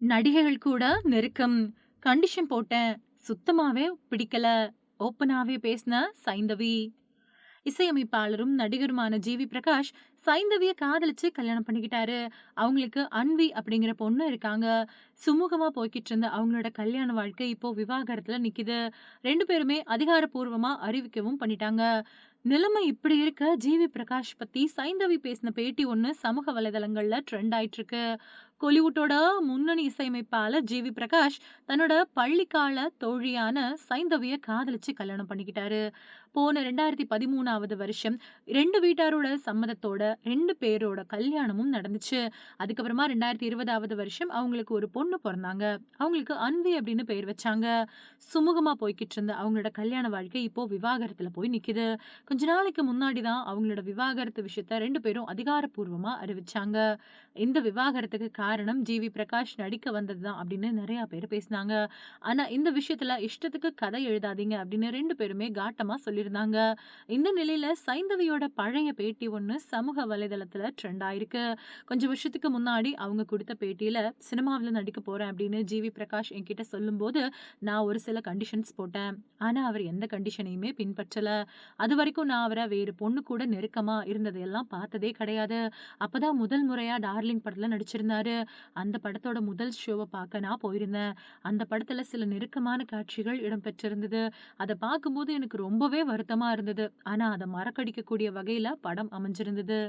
நடிகைகள் கூட நெருக்கம். கண்டிஷன் போட்டேன். சுத்தமாவே பிடிக்கல. ஓப்பனாவே பேசின சைந்தவி. இசையமைப்பாளரும், நடிகருமான ஜி.வி. பிரகாஷ் சைந்தவிய காதலிச்சு கல்யாணம் பண்ணிக்கிட்டாரு. அவங்களுக்கு அன்வி அப்படிங்கிற பொண்ணு இருக்காங்க. சுமூகமா போய்க்கிட்டு இருந்த அவங்களோட கல்யாண வாழ்க்கை இப்போ விவாகரத்துல நிக்குது. ரெண்டு பேருமே அதிகாரப்பூர்வமா அறிவிக்கவும் பண்ணிட்டாங்க. நிலைமை இப்படி இருக்க ஜி.வி. பிரகாஷ் பத்தி சைந்தவி பேசின பேட்டி ஒன்று சமூக வலைதளங்கள்ல ட்ரெண்ட் ஆயிட்டு இருக்கு. கோலிவுட்டோட முன்னணி இசையமைப்பாளர் ஜி.வி. பிரகாஷ் தன்னோட பள்ளிக்கால தோழியான சைந்தவிய காதலிச்சு கல்யாணம் பண்ணிக்கிட்டாரு. போன 2013வது வருஷம் ரெண்டு வீட்டாரோட சம்மதத்தோட ரெண்டு பேரோட கல்யாணமும் நடந்துச்சு. அதுக்கப்புறமா 2020வது வருஷம் அவங்களுக்கு ஒரு பொண்ணு பிறந்தாங்க அவங்களுக்கு அன்வி அப்படின்னு பேர் வச்சாங்க. சுமூகமா போய்க்கிட்டு இருந்த அவங்களோட கல்யாண வாழ்க்கை இப்போ விவாகரத்துல போய் நிக்குது. கொஞ்ச நாளைக்கு முன்னாடி தான் அவங்களோட விவாகரத்து விஷயத்த ரெண்டு பேரும் அதிகாரப்பூர்வமா அறிவிச்சாங்க. இந்த விவாகரத்துக்கு காரணம் ஜி.வி. பிரகாஷ் நடிக்க வந்தது தான் அப்படின்னு நிறையா பேர் பேசினாங்க. ஆனால் இந்த விஷயத்தில் இஷ்டத்துக்கு கதை எழுதாதீங்க அப்படின்னு ரெண்டு பேருமே காட்டமாக சொல்லியிருந்தாங்க. இந்த நிலையில் சைந்தவியோட பழைய பேட்டி ஒன்று சமூக வலைதளத்தில் ட்ரெண்ட் ஆயிருக்கு. கொஞ்சம் வருஷத்துக்கு முன்னாடி அவங்க கொடுத்த பேட்டியில் சினிமாவில் நடிக்க போகிறேன் அப்படின்னு ஜி.வி. பிரகாஷ் என்கிட்ட சொல்லும்போது, நான் ஒரு சில கண்டிஷன்ஸ் போட்டேன். ஆனால் அவர் எந்த கண்டிஷனையுமே பின்பற்றலை அது வரைக்கும் நான் அவரை வேறு பொண்ணு கூட நெருக்கமாக இருந்ததையெல்லாம் பார்த்ததே கிடையாது. அப்போதான் முதல் முறையாக டார்லிங் படத்தில் நடிச்சிருந்தாரு. அந்த படத்தோட முதல் ஷோவ பார்க்க நான் போயிருந்தேன். அந்த படத்துல சில நெருக்கமான காட்சிகள் இடம்பெற்றிருந்தது. அத பார்க்கும்போது எனக்கு ரொம்பவே வருத்தமா இருந்தது. ஆனா அத மறக்கடிக்கக்கூடிய வகையில படம் அமைஞ்சிருந்தது.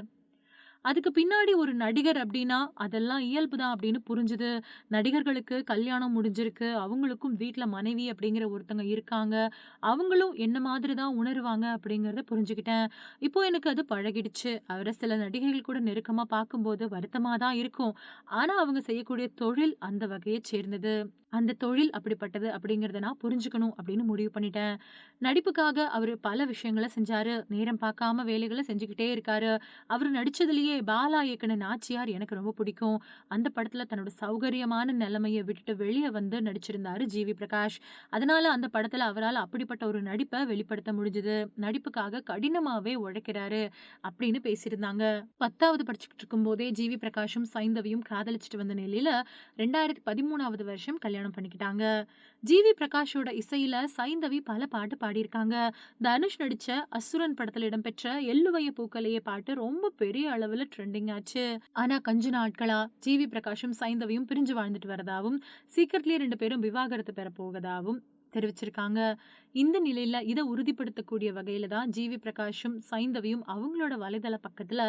அதுக்கு பின்னாடி ஒரு நடிகர் அப்படின்னா, அதெல்லாம் இயல்பு தான் அப்படின்னு புரிஞ்சுது. நடிகர்களுக்கு கல்யாணம் முடிஞ்சிருக்கு. அவங்களுக்கும் வீட்டில் மனைவி அப்படிங்கிற ஒருத்தங்க இருக்காங்க. அவங்களும் என்ன மாதிரி தான் உணருவாங்க அப்படிங்கிறத புரிஞ்சுக்கிட்டேன். இப்போ எனக்கு அது பழகிடுச்சு. அவரை சில நடிகைகள் கூட நெருக்கமாக பார்க்கும்போது வருத்தமாக தான் இருக்கும். ஆனால் அவங்க செய்யக்கூடிய தொழில் அந்த வகையை சேர்ந்தது. அந்த தொழில் அப்படிப்பட்டது அப்படிங்கிறத நான் புரிஞ்சுக்கணும் அப்படின்னு முடிவு பண்ணிட்டேன். நடிப்புக்காக அவர் பல விஷயங்கள செஞ்சாரு. நேரம் பார்க்காம வேலைகளை செஞ்சுக்கிட்டே இருக்காரு. அவர் நடிச்சதுலேயே பாலா இயக்குன நாச்சியார் எனக்கு ரொம்ப பிடிக்கும். அந்த படத்தில் தன்னோட சௌகரியமான நிலைமையை விட்டுட்டு வெளியே வந்து நடிச்சிருந்தாரு ஜி.வி. பிரகாஷ். அதனால அந்த படத்தில் அவரால் அப்படிப்பட்ட ஒரு நடிப்பை வெளிப்படுத்த முடிஞ்சது. நடிப்புக்காக கடினமாகவே உழைக்கிறாரு அப்படின்னு பேசியிருந்தாங்க. 10வது படிச்சுக்கிட்டு இருக்கும்போதே ஜி.வி. பிரகாஷும், சைந்தவியும் காதலிச்சுட்டு வந்த நிலையில 2013வது வருஷம் கல்யாணம் பண்ணிக்கிட்டாங்க. ஜி.வி. பிரகாஷோட இசையில சைந்தவி பல பாட்டு பாடியிருக்காங்க. தனுஷ் நடிச்ச அசுரன் படத்தில் இடம்பெற்ற எள்ளுவைய பூக்கலையே பாட்டு ரொம்ப பெரிய அளவில் ட்ரெண்டிங் ஆச்சு. ஆனா கொஞ்ச நாட்களா ஜி.வி. பிரகாஷும், சைந்தவியும் பிரிஞ்சு வாழ்ந்துட்டு வரதாவும், சீக்கிரத்திலேயே ரெண்டு பேரும் விவாகரத்து பெற போகதாவும் தெரிவிச்சிருக்காங்க. இந்த நிலையில இதை உறுதிப்படுத்தக்கூடிய வகையில தான் ஜி.வி. பிரகாஷும், சைந்தவியும் அவங்களோட வலைதள பக்கத்துல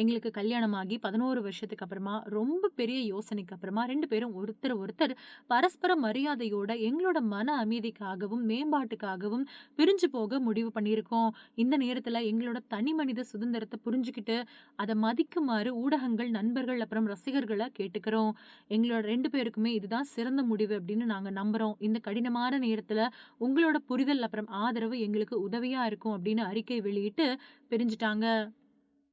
எங்களுக்கு கல்யாணமாகி 11 வருஷத்துக்கு அப்புறமா ரொம்ப பெரிய யோசனைக்கு அப்புறமா ரெண்டு பேரும் ஒருத்தர் ஒருத்தர் பரஸ்பர மரியாதையோட எங்களோட மன அமைதிக்காகவும், மேம்பாட்டுக்காகவும் பிரிஞ்சு போக முடிவு பண்ணியிருக்கோம். இந்த நேரத்துல எங்களோட தனி மனித சுதந்திரத்தை புரிஞ்சுக்கிட்டு, அதை மதிக்குமாறு ஊடகங்கள், நண்பர்கள் அப்புறம் ரசிகர்களை கேட்டுக்கிறோம். எங்களோட ரெண்டு பேருக்குமே இதுதான் சிறந்த முடிவு அப்படின்னு நாங்க நம்புறோம். இந்த கடினமான நேரத்தில் உங்களோட புரிதல் அப்புறம் ஆதரவு எங்களுக்கு உதவியாக இருக்கும் அப்படின்னு அறிக்கை வெளியிட்டு பிரிஞ்சுட்டாங்க.